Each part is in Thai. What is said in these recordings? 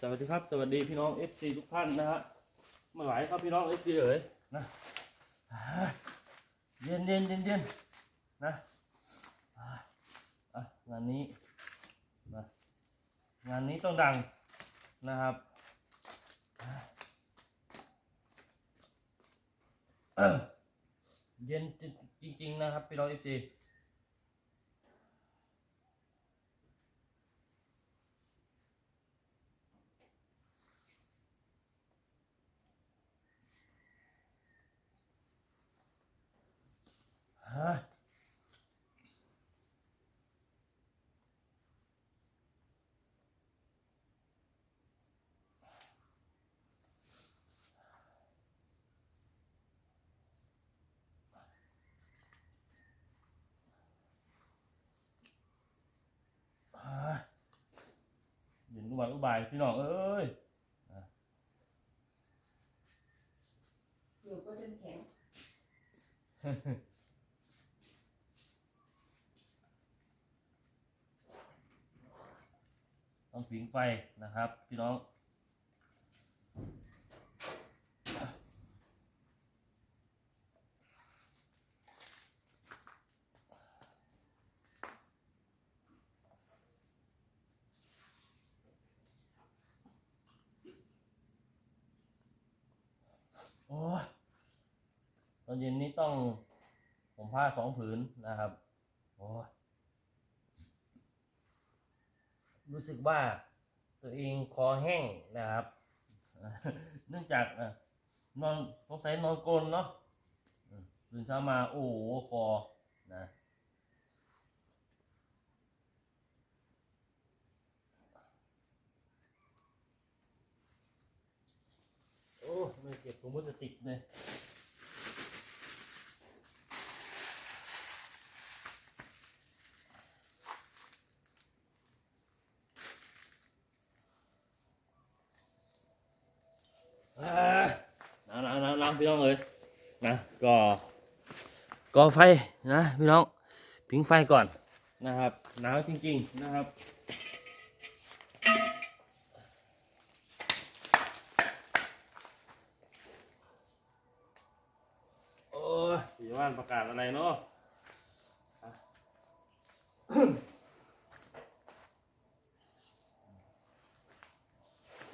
สวัสดีครับ สวัสดีพี่น้อง FC ทุกท่านนะฮะมื่อไหร่ครับพี่น้อง FC เอ๋ยนะเย็นเย็นเย็นเย็นนะงานนี้นะงานนี้ต้องดังนะครับเย็นจริงๆนะครับพี่น้อง FC บายอุบายพี่น้องเอ้ยเดี๋ยวก็จะแข็งต้องผิงไฟนะครับ พี่น้อง โอ้ยตอนเย็นนี้ต้องผมผ้าสองผืนนะครับ โอ้ยรู้สึกว่าตัวเองคอแห้งนะครับ เนื่องจากอะนอนสงสัยนอนกลนเนาะตื่นเช้ามาโอ้โหคอนะโอ้ไม่เก็บถุงพลาสติกเลยอ่าหนาวหนาวหนาวหนาว พี่น้องเอ้ยนะก็ก่อไฟนะพี่น้องผิงไฟก่อนนะครับหนาวจริงๆนะครับโอ้ยพี่ว่านประกาศอะไรเนาะอะ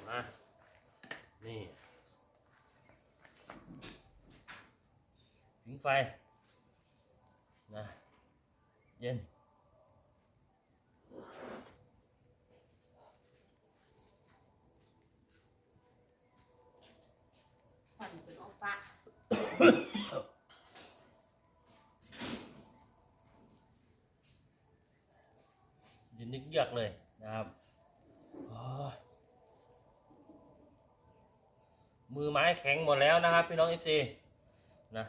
มา นี่ผิง ไฟนะเย็นควันเป็นออกปะเย็นนึกเยือกเลยนะครับโอ้ยมือไม้แข็งหมดแล้วนะครับ พี่น้องเอฟซีนะ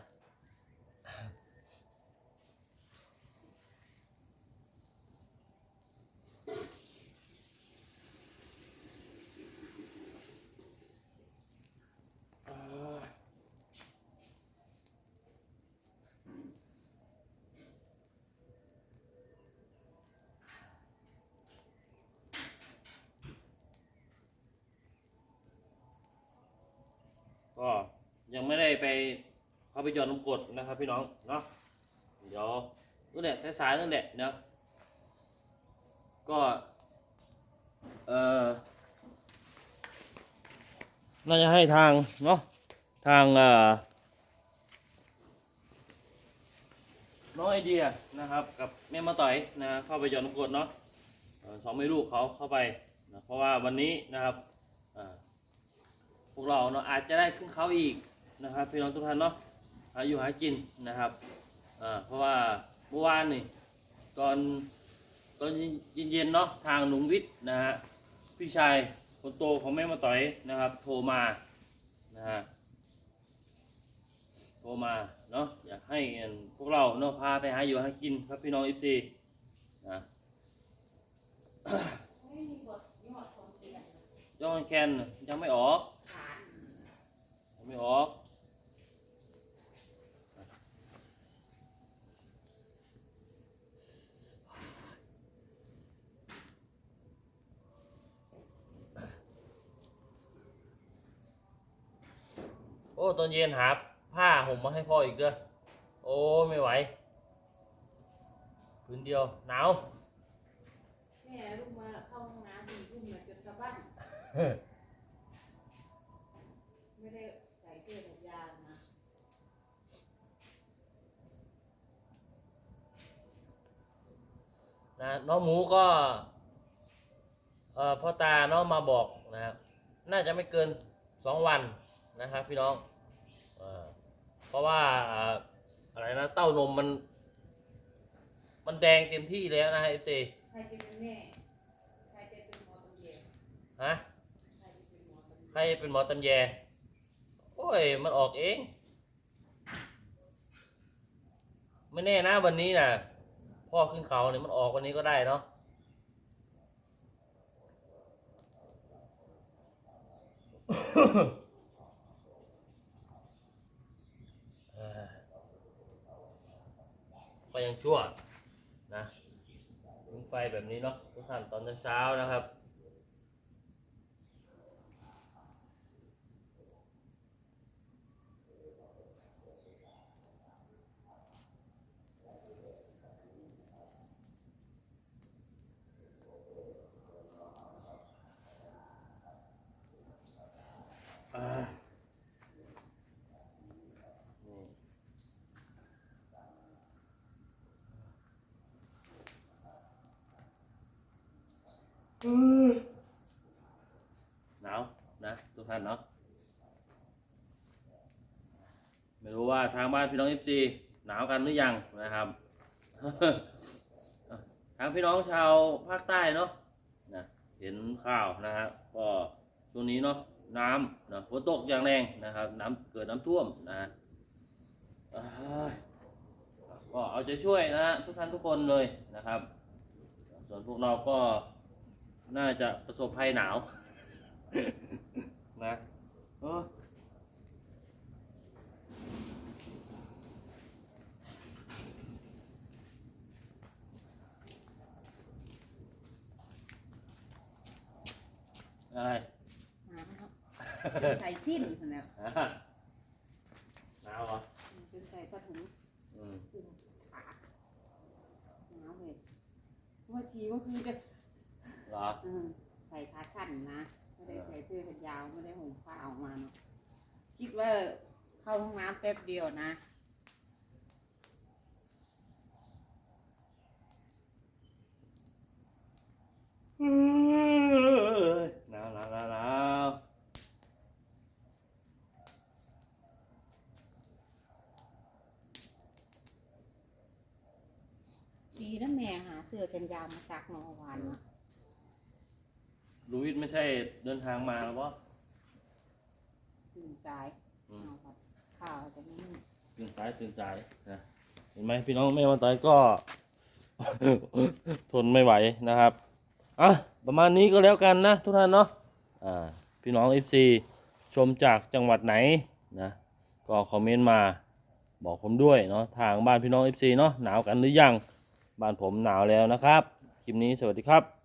ก็ ยังไม่ได้ไปเข้าไปหย่อนน้ำกดนะครับพี่น้องเนาะเดี๋ยวนั่นแหละสายๆนั่นแหละเนาะก็เอ่อน่าจะให้ทางเนาะทางเอ่อน้องไอเดียนะครับกับแม่มาต่อยนะเข้าไปหย่อนน้ำกดเนาะสองแม่ลูกเขาเข้าไปนะเพราะว่าวันนี้นะครับพวกเราเนาะอาจจะได้ขึ้นเขาอีก นะครับพี่น้องทุกท่านเนาะหาอยู่หากินนะครับเพราะว่าเมื่อวานนี่ตอนตอนเย็นๆเนาะทางหนุงวิทย์นะฮะพี่ชายคนโตของแม่มาต่อยนะครับโทรมานะฮะโทรมาเนาะอยากให้พวกเราเนาะพาไปหาอยู่หากินครับพี่น้องเอฟซีนะยอดของเสียงยอดแคนยังไม่ออกยังไม่ออก ตอนเย็นหาผ้าห่มมาให้พ่ออีกเด้อโอ้ไม่ไหวพื้นเดียวหนาวแม่ลูกมาเข้าห้องน้ำสี่ทุ่มเนี่ยจนกลับบ้านไม่ได้ใส่เสื้อแขนยาวนะนะน้องหมูก็เอ่อพ่อตาเนาะมาบอกนะครับน่าจะไม่เกินสองวันนะครับพี่น้อง เออเพราะว่าอ่าอะไรนะเต้านมมัน มันแดงเต็มที่แล้วนะฮะเอฟซีใครจะเป็นแม่ใครจะเป็นหมอตำเย็นฮะใครจะเป็นหมอตำเย็นใครเป็นหมอตำแยโอ้ยมันออกเอง ไม่แน่นะวันนี้นะพ่อขึ้นเขาเนี่ยมันออกวันนี้ก็ได้เนาะเอ้ยก็ยัง ชั่วนะถึงไฟแบบนี้เนาะทุกท่านตอนเช้าๆนะครับ อ่านี่หนาวนะ ท่านเนาะไม่รู้ว่าทางบ้านพี่น้องเอฟซีหนาวกันหรือยังนะครับทางพี่น้องชาวภาคใต้เนาะนะเห็นข่าวนะครับก็ช่วงนี้เนาะน้ำนะฝนตกอย่างแรงนะครับ น้ำเกิดน้ำท่วมนะฮะก็เอาใจช่วยนะฮะทุกท่านทุกคนเลยนะครับ ส่วนพวกเราก็น่าจะประสบภัยหนาว นะเอออะไรหาเนาะใส่สิ้นคนแล้วฮะหนาวเหรอจนใส่ผ้าถุงอืมคลุมขาหนาวเลยเมื่อทีก็คือจะเหรอ เออใส่ขาสั้นนะ ไม่ได้ใส่เสื้อแขนยาวไม่ได้ห่มผ้าออกมาเนาะคิดว่าเข้าห้องน้ำแป๊บเดียวนะ หนาวหนาวหนาวหนาวดีนะแม่หาเสื้อแขนยาวมาซักเมื่อวานเนาะ ลูวิทไม่ใช่เดินทางมาแล้วปะตื่นสายอืมเอาครับข้าวจะไม่มีตื่นสายตื่นสายนะเห็นไหมพี่น้องแม่วันตอยก็ ทนไม่ไหวนะครับอะประมาณนี้ก็แล้วกันนะทุกท่านเนาะอ่าพี่น้อง FC ชมจากจังหวัดไหนนะก็คอมเมนต์มาบอกผมด้วยเนาะทางบ้านพี่น้อง FC เนาะหนาวกันหรือยังบ้านผมหนาวแล้วนะครับคลิปนี้สวัสดีครับ